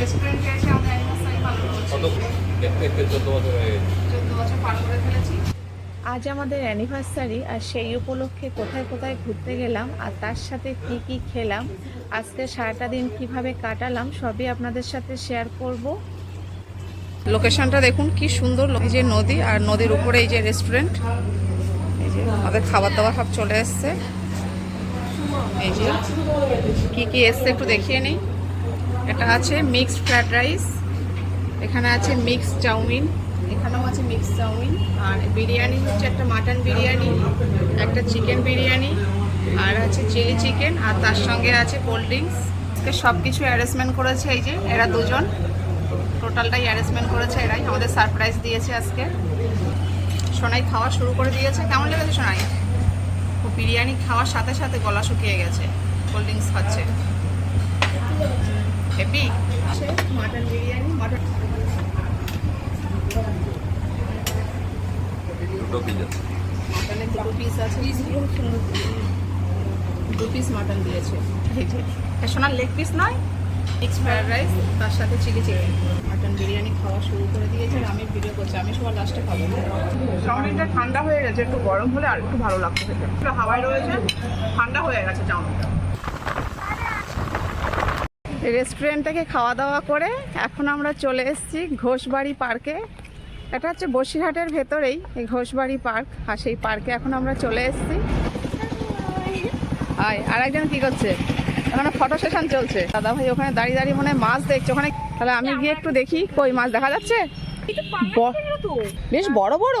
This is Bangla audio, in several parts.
রেস্টুরেন্টে এসে আমাদের অ্যানিভার্সারি পালন করছি। কত দেখতে দেখতে চোদ্দ বছর হয়ে গেছে। চোদ্দ বছর পার করে ফেলেছি। আজ আমাদের অ্যানিভার্সারি আর সেই উপলক্ষে কোথায় কোথায় ঘুরতে গেলাম আর তার সাথে কি কি খেলাম আজকে সারাটা দিন কীভাবে কাটালাম সবই আপনাদের সাথে শেয়ার করব। লোকেশনটা দেখুন কি সুন্দর এই যে নদী আর নদীর উপরে এই যে রেস্টুরেন্ট এই যে আমাদের খাবার দাবার সব চলে এসছে। এই যে কি কি এসছে একটু দেখিয়ে নিই। এটা আছে মিক্সড ফ্রাইড রাইস এখানে আছে মিক্সড চাউমিন, এখানেও আছে মিক্স চাউমিন, আর বিরিয়ানি হচ্ছে একটা মাটন বিরিয়ানি, একটা চিকেন বিরিয়ানি, আর আছে চিলি চিকেন আর তার সঙ্গে আছে কোল্ড ড্রিঙ্কস সব কিছু অ্যারেঞ্জমেন্ট করেছে এই যে, এরা দুজন। টোটালটাই অ্যারেঞ্জমেন্ট করেছে এরাই, আমাদের সারপ্রাইজ দিয়েছে আজকে। সোনাই খাওয়া শুরু করে দিয়েছে। কেমন লেগেছে সোনাই? ও বিরিয়ানি খাওয়ার সাথে সাথে গলা শুকিয়ে গেছে কোল্ড ড্রিঙ্কস খাচ্ছে। হ্যাপি মাটন বিরিয়ানি মাটন দুটো পিজা মাটনের দুটো পিস আছে দু পিস মাটন দিয়েছে। সোনার লেগ পিস নয়? মিক্স ফ্রাইড রাইস তার সাথে চিলি চিকেন মাটন বিরিয়ানি খাওয়া শুরু করে দিয়েছে আর আমি ভিডিও করছি আমি সবার লাস্টে খাব। চাউমিনটা ঠান্ডা হয়ে গেছে একটু গরম হলে আর একটু ভালো লাগতো খেতে। হাওয়ায় রয়েছে ঠান্ডা হয়ে গেছে চাউমিনটা রেস্টুরেন্ট থেকে খাওয়া দাওয়া করে এখন আমরা চলে এসেছি ঘোষবাড়ি পার্কে। এটা হচ্ছে বসিরহাটের ভেতরেই এই ঘোষবাড়ি পার্ক আর সেই পার্কে এখন আমরা চলে এসেছি। আয় আর একজন কি করছে? ওখানে ফটো সেশন চলছে। দাদা ভাই ওখানে দাঁড়িয়ে দাঁড়িয়ে মনে হয় মাছ দেখছে। ওখানে তাহলে আমি গিয়ে একটু দেখি কই মাছ দেখা যাচ্ছে? বেশ বড় বড়।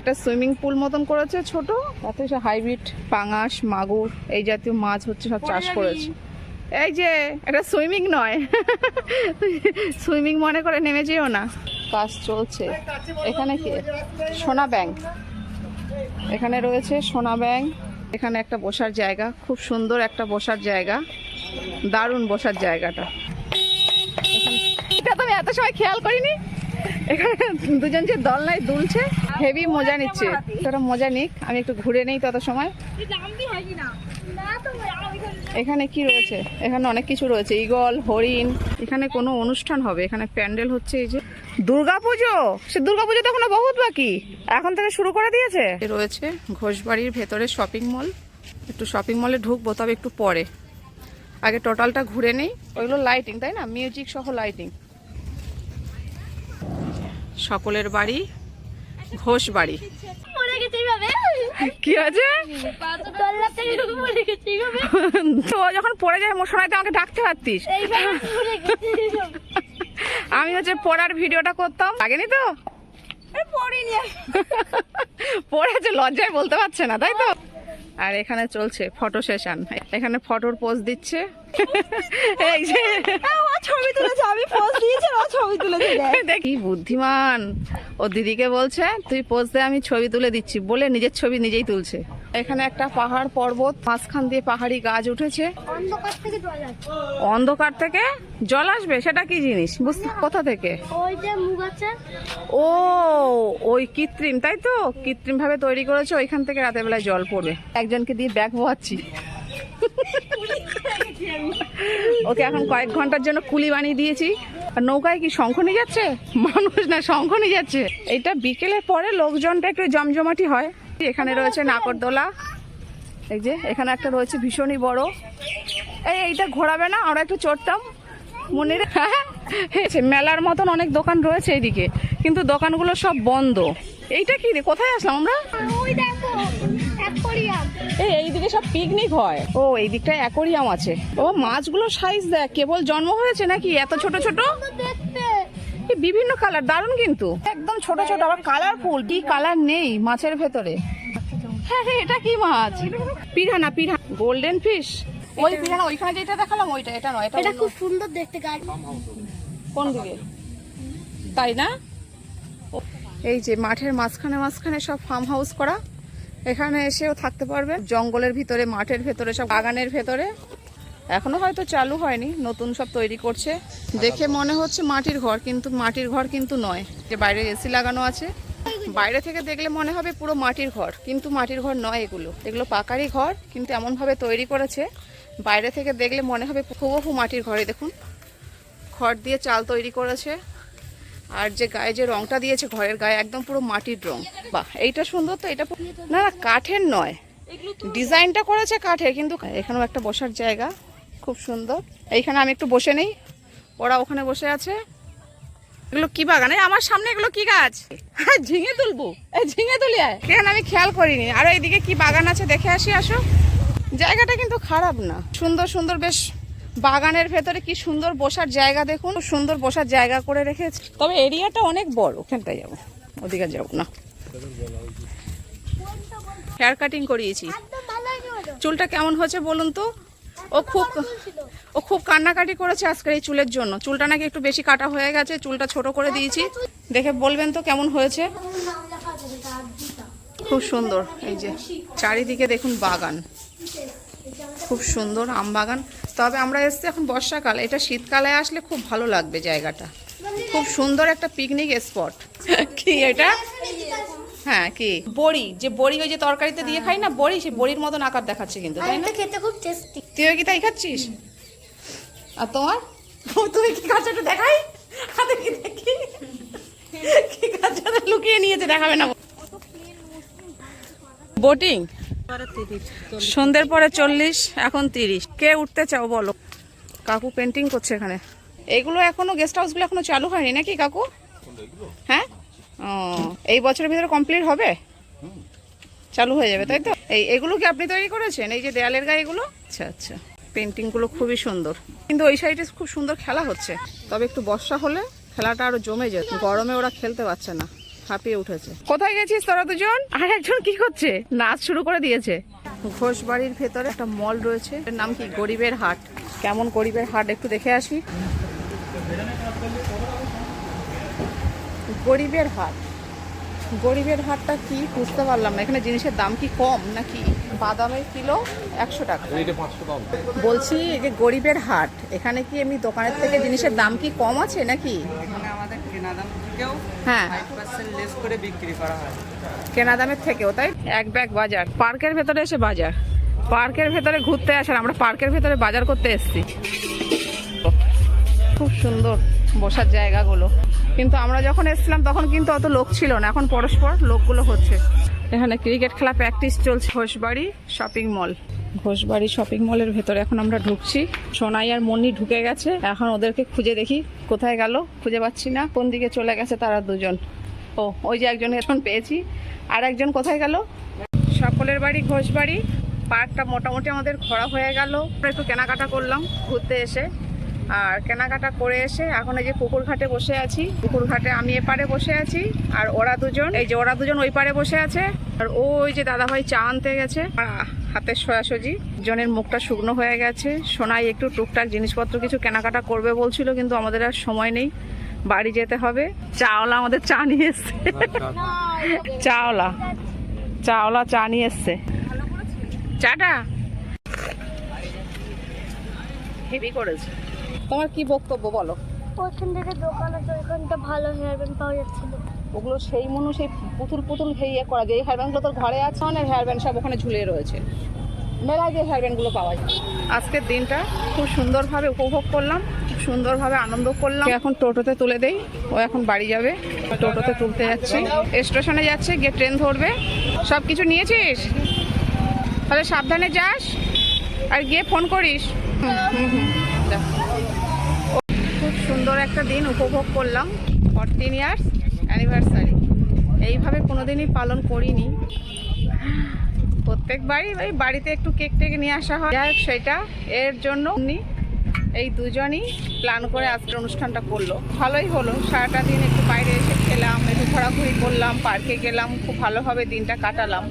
একটা সুইমিং পুল মতন করেছে ছোট। তাতে হাইব্রিড পাঙাশ মাগুর এই জাতীয় মাছ হচ্ছে সব চাষ করেছে। এই যে, এটা সুইমিং নয়। সুইমিং মনে করে নেমে যেও না। কাজ চলছে। এখানে কি? সোনা ব্যাংক। এখানে রয়েছে সোনা ব্যাংক। এখানে একটা বসার জায়গা। খুব সুন্দর একটা বসার জায়গা। দারুণ বসার জায়গাটা। এটা তো আমি এত সময় খেয়াল করিনি। এখানে দুজন যে দল নাই, দুলছে হেভি মজা নিচ্ছে। তারা মজা নিক। আমি একটু ঘুরে নেই তত সময়। এখানে কি রয়েছে? এখানে অনেক কিছু রয়েছে। ইগল হরিণ। এখানে কোনো অনুষ্ঠান হবে। এখানে প্যান্ডেল হচ্ছে এই যে। দুর্গাপুজো? সে দুর্গাপুজো তো এখনও বহুত বাকি। এখন থেকে শুরু করে দিয়েছে? রয়েছে ঘোষবাড়ির ভেতরে শপিং মল একটু শপিং মলে ঢুকবো তবে একটু পরে। আগে টোটালটা ঘুরে নেই। ওইগুলো লাইটিং তাই না? মিউজিক সহ লাইটিং সকলের বাড়ি ঘোষ বাড়ি মরে গেছে এইভাবে? কি আছে? তো যখন পড়ে যায় মোশনাইতে আমাকে ডাকতে পারতিস। আমি হচ্ছে পড়ার ভিডিওটা করতাম। লাগেনি তো। পড়েছে লজ্জায় বলতে পারছে না তাই তো? আর এখানে চলছে ফটো সেশন এখানে ফটোর পোজ দিচ্ছে। এই যে। ছবি তুলেছে আমি পোজ দিয়েছি ছবি তুলেছে দেখি। বুদ্ধিমান। ও দিদিকে বলছে তুই পোজ দে আমি ছবি তুলে দিচ্ছি। বলে নিজের ছবি নিজেই তুলছে। এখানে একটা পাহাড় পর্বত মাঝখান দিয়ে পাহাড়ি গাছ উঠেছে। অন্ধকার থেকে জল আসছে অন্ধকার থেকে জল আসবে? সেটা কি জিনিস? বুঝতে কোথা থেকে? ও ওই কৃত্রিম তাই তো? কৃত্রিম ভাবে তৈরি করেছে ওইখান থেকে রাতের বেলায় জল পড়বে। একজনকে দিয়ে ব্যাগ বোয়াচ্ছি ওকে এখন কয়েক ঘণ্টার জন্য কুলি বানিয়ে দিয়েছি। আর নৌকায় কি শঙ্খ নিয়ে যাচ্ছে? মানুষ না, শঙ্খ নিয়ে যাচ্ছে। এটা বিকেলের পরে লোকজনটা একটু জমজমাটি হয়। এখানে রয়েছে নাকরদোলা। এই যে, এখানে একটা রয়েছে ভীষণই বড়। এই, এইটা ঘোরাবে না, আমরা একটু চড়তাম। মনির হ্যাঁ মেলার মতন অনেক দোকান রয়েছে এইদিকে, কিন্তু দোকানগুলো সব বন্ধ। এইটা কি রে, কোথায় আসলাম আমরা? এই এইদিকে সব পিকনিক হয়। ও এই দিকটায় অ্যাকোরিয়াম আছে। ও মাছগুলো সাইজ দেখ কেবল জন্ম হয়েছে নাকি? এত ছোট ছোট? বিভিন্ন কালার দারুণ কিন্তু। একদম ছোট ছোট আবার কালারফুল কি কালার নেই মাছের ভেতরে। হ্যাঁ হ্যাঁ এটা কি মাছ? পিরানা পিরা গোল্ডেন ফিশ ওই পিরানা ওইখানে যেটা দেখালাম ওইটা এটা নয় এটা খুব সুন্দর দেখতে কোন দিকে? তাই না? এই যে মাঠের মাঝখানে মাঝখানে সব ফার্ম হাউস করা। এখানে এসেও থাকতে পারবে। জঙ্গলের ভিতরে, মাঠের ভেতরে, সব বাগানের ভেতরে। এখনও হয়তো চালু হয়নি, নতুন সব তৈরি করছে। দেখে মনে হচ্ছে মাটির ঘর, কিন্তু মাটির ঘর কিন্তু নয়। যে বাইরে এসি লাগানো আছে। বাইরে থেকে দেখলে মনে হবে পুরো মাটির ঘর, কিন্তু মাটির ঘর নয় এগুলো। এগুলো পাকারই ঘর, কিন্তু এমনভাবে তৈরি করেছে। বাইরে থেকে দেখলে মনে হবে হুবহু মাটির ঘরে দেখুন, খড় দিয়ে চাল তৈরি করেছে। আর যে গায়ে যে রংটা দিয়েছে ঘরের গায়ে, একদম পুরো মাটির রং। বাহ, এইটা সুন্দর তো, এটা না না, কাঠের নয়। ডিজাইনটা করেছে কাঠের, কিন্তু এখানেও একটা বসার জায়গা, খুব সুন্দর। এইখানে আমি একটু বসে নেই, ওরা ওখানে বসে আছে। এগুলো কি বাগান? আমার সামনে এগুলো কি গাছ? হ্যাঁ ঝিঙে তুলবো। ঝিঙে তুলি, আয়। কেন আমি খেয়াল করিনি? আর এইদিকে কি বাগান আছে দেখে আসি, আসো। জায়গাটা কিন্তু খারাপ না। সুন্দর সুন্দর, বেশ বাগানের ভেতরে কি সুন্দর বসার জায়গা দেখুন, সুন্দর বসার জায়গা করে রেখেছে। তবে এরিয়াটা অনেক বড়। ওখানটায় যাব, ওদিকে যাব না। হেয়ার কাটিং করিয়েছি। চুলটা কেমন হয়েছে বলুন তো? ও খুব ও খুব কান্নাকাটি করেছে আজকের এই চুলের জন্য। চুলটা নাকি একটু বেশি কাটা হয়ে গেছে, চুলটা ছোট করে দিয়েছি। দেখে বলবেন তো কেমন হয়েছে? খুব সুন্দর, এই যে। চারিদিকে দেখুন বাগান। খুব সুন্দর আম বাগান। তবে আমরা এসছি এখন বর্ষাকাল এটা শীতকালে আসলে খুব ভালো লাগবে জায়গাটা। খুব সুন্দর একটা পিকনিক স্পট কি এটা? হ্যাঁ কি? বড়ি যে বড়ি ওই যে তরকারিতে দিয়ে খাই না বড়ি সে বড়ির মতন আকার দেখাচ্ছে কিন্তু তাই না? খেতে খুব টেস্টি তুইও কি তাই খাচ্ছিস? আর তোমার? ও, তুমি কি খাচ্ছ একটু দেখাই? হাতে কি দেখি? কি খাচ্ছ লুকিয়ে নিয়েছে দেখাবে না। বোটিং সন্ধ্যের পরে চল্লিশ, এখন তিরিশ। কে উঠতে চাও বলো? কাকু পেন্টিং করছে এখানে। এগুলো এখনও গেস্ট হাউসগুলো এখনও চালু হয়নি নাকি কাকু? হ্যাঁ? ও, এই বছরের ভিতরে কমপ্লিট হবে? চালু হয়ে যাবে, তাই তো? এই, এগুলো কি আপনি তৈরি করেছেন? এই যে দেয়ালের গায়ে এগুলো? আচ্ছা আচ্ছা। পেন্টিংগুলো খুবই সুন্দর। কিন্তু ওই সাইডে খুব সুন্দর খেলা হচ্ছে। তবে একটু বর্ষা হলে খেলাটা আরও জমে যেত গরমে ওরা খেলতে পারছে না। হাঁপিয়ে উঠেছে। কোথায় গেছিস তোরা দুজন? আর একজন কি করছে? নাচ শুরু করে দিয়েছে। ঘোষ বাড়ির ভেতরে একটা মল রয়েছে। এর নাম কি? গরিবের হাট। কেমন গরিবের হাট? একটু দেখে আসি। গরিবের হাট। গরিবের হাটটা কি? বুঝতে পারলাম না। এখানে জিনিসের দাম কি কম নাকি? বাদামের কিলো একশো টাকা। বলছি এই যে গরিবের হাট এখানে কি এমনি দোকানের থেকে জিনিসের দাম কি কম আছে নাকি? আমাদের কেনা দাম থেকেও হ্যাঁ। লেস করে বিক্রি করা হয়। কেনা দামের থেকেও তাই? এক ব্যাগ বাজার। পার্কের ভেতরে এসে বাজার। পার্কের ভেতরে ঘুরতে আসেন আমরা পার্কের ভেতরে বাজার করতে এসেছি। খুব সুন্দর বসার জায়গাগুলো। কিন্তু আমরা যখন এসেছিলাম তখন কিন্তু অত লোক ছিল না। এখন পরস্পর লোকগুলো হচ্ছে। এখানে ক্রিকেট খেলা প্র্যাকটিস চলছে। Ghoshbari shopping mall Ghoshbari shopping মলের ভেতরে এখন আমরা ঢুকছি। সোনাই আর মনি ঢুকে গেছে। এখন ওদেরকে খুঁজে দেখি কোথায় গেল, খুঁজে পাচ্ছি না। কোন দিকে চলে গেছে তারা দুজন। ও, ওই যে একজন এখন পেয়েছি। আর একজন কোথায় গেল? সকলের বাড়ি ঘোষবাড়ি। পার্কটা মোটামুটি আমাদের ঘোরা হয়ে গেল। একটু কেনাকাটা করলাম ঘুরতে এসে। আর কেনাকাটা করে এসে এখন এই যে পুকুর ঘাটে বসে আছি। পুকুর ঘাটে আমি এপারে বসে আছি আর ওরা দুজন। এই যে ওরা দুজন ওই পারে বসে আছে। আর ওই যে দাদাভাই চা আনতে গেছে। আর হাতের সোয়াসুজি জনের মুখটা শুকনো হয়ে গেছে। সোনাই একটু টুকটাক জিনিসপত্র কিছু কেনাকাটা করবে বলছিল, কিন্তু আমাদের আর সময় নেই। বাড়ি যেতে হবে। চাওলা আমাদের চা নিয়ে এসছে। চাওলা। চাওলা চা নিয়ে এসছে। চাটা? হেভি করেছে। তোমার কি বক্তব্য বলো? ওইখান থেকে দোকান ওইখানটা ভালো হেয়ার ব্যান্ড পাওয়া যাচ্ছিল। ওগুলো সেই মনু সেই পুতুল পুতুল ইয়ে করা যায়। এই হেয়ার ব্যান্ডগুলো তোর ঘরে আছে অনেক হেয়ার ব্যান্ড সব ওখানে ঝুলে রয়েছে। মেলায় যে হেয়ার ব্যান্ডগুলো পাওয়া যায়। আজকের দিনটা খুব সুন্দরভাবে উপভোগ করলাম খুব সুন্দরভাবে আনন্দ করলাম। এখন টোটোতে তুলে দেই ও এখন বাড়ি যাবে। টোটোতে তুলতে যাচ্ছি স্টেশনে যাচ্ছে গিয়ে ট্রেন ধরবে। সব কিছু নিয়েছিস? তাহলে সাবধানে যাস আর গিয়ে ফোন করিস। খুব সুন্দর একটা দিন উপভোগ করলাম ফরটিন ইয়ার্স। অ্যানিভার্সারি এইভাবে কোনোদিনই পালন করিনি। প্রত্যেক বাড়ি ওই বাড়িতে একটু কেক টেক নিয়ে আসা হয়। যাই সেটা এর জন্য উনি এই দুজনই প্ল্যান করে আজকের অনুষ্ঠানটা করল। ভালোই হলো, সারাটা দিন একটু বাইরে এসে খেলাম, একটু ঘোরাঘুরি করলাম পার্কে গেলাম, খুব ভালোভাবে দিনটা কাটালাম।